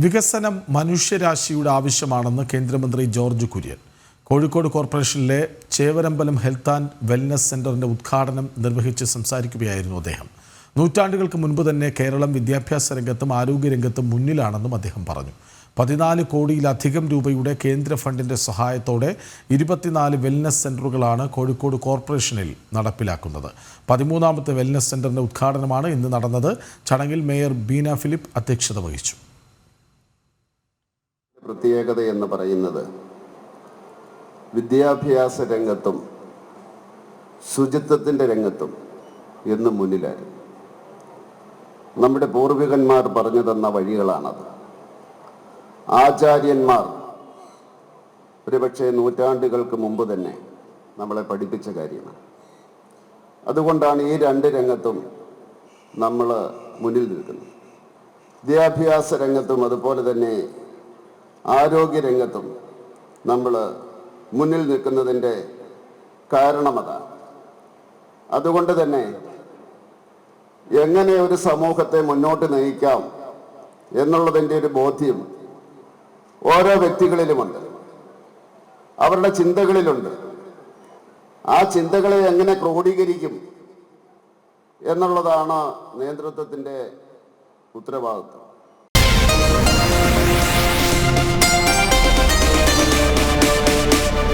വികസനം മനുഷ്യരാശിയുടെ ആവശ്യമാണെന്ന് കേന്ദ്രമന്ത്രി ജോർജ് കുര്യൻ. കോഴിക്കോട് കോർപ്പറേഷനിലെ ചേവരമ്പലം ഹെൽത്ത് ആൻഡ് വെൽനസ് സെന്ററിന്റെ ഉദ്ഘാടനം നിർവഹിച്ച് സംസാരിക്കുകയായിരുന്നു അദ്ദേഹം. നൂറ്റാണ്ടുകൾക്ക് മുൻപ് തന്നെ കേരളം വിദ്യാഭ്യാസ രംഗത്തും ആരോഗ്യരംഗത്തും മുന്നിലാണെന്നും അദ്ദേഹം പറഞ്ഞു. പതിനാല് കോടിയിലധികം രൂപയുടെ കേന്ദ്ര ഫണ്ടിന്റെ സഹായത്തോടെ ഇരുപത്തിനാല് വെൽനസ് സെന്ററുകളാണ് കോഴിക്കോട് കോർപ്പറേഷനിൽ നടപ്പിലാക്കുന്നത്. പതിമൂന്നാമത്തെ വെൽനസ് സെന്ററിന്റെ ഉദ്ഘാടനമാണ് ഇന്ന് നടന്നത്. ചടങ്ങിൽ മേയർ ബീന ഫിലിപ്പ് അധ്യക്ഷത വഹിച്ചു. പ്രത്യേകത എന്ന് പറയുന്നത് വിദ്യാഭ്യാസ രംഗത്തും ശുചിത്വത്തിന്റെ രംഗത്തും എന്നും മുന്നിലായിരുന്നു. നമ്മുടെ പൂർവികന്മാർ പറഞ്ഞു തന്ന വഴികളാണത്. ആചാര്യന്മാർ ഒരുപക്ഷെ നൂറ്റാണ്ടുകൾക്ക് മുമ്പ് തന്നെ നമ്മളെ പഠിപ്പിച്ച കാര്യമാണ്. അതുകൊണ്ടാണ് ഈ രണ്ട് രംഗത്തും നമ്മൾ മുന്നിൽ നിൽക്കുന്നത്. വിദ്യാഭ്യാസ രംഗത്തും അതുപോലെ തന്നെ ആരോഗ്യ രംഗത്തും നമ്മൾ മുന്നിൽ നിൽക്കുന്നതിന്റെ കാരണമതാണ്. അതുകൊണ്ട് തന്നെ എങ്ങനെ ഒരു സമൂഹത്തെ മുന്നോട്ട് നയിക്കാം എന്നുള്ളതിന്റെ ഒരു ബോധ്യം ഓരോ വ്യക്തികളിലുമുണ്ട്. അവരുടെ ചിന്തകളിലുണ്ട്. ആ ചിന്തകളെ എങ്ങനെ ക്രോഡീകരിക്കും എന്നുള്ളതാണ് നേതൃത്വത്തിന്റെ ഉത്തരവാദിത്വം.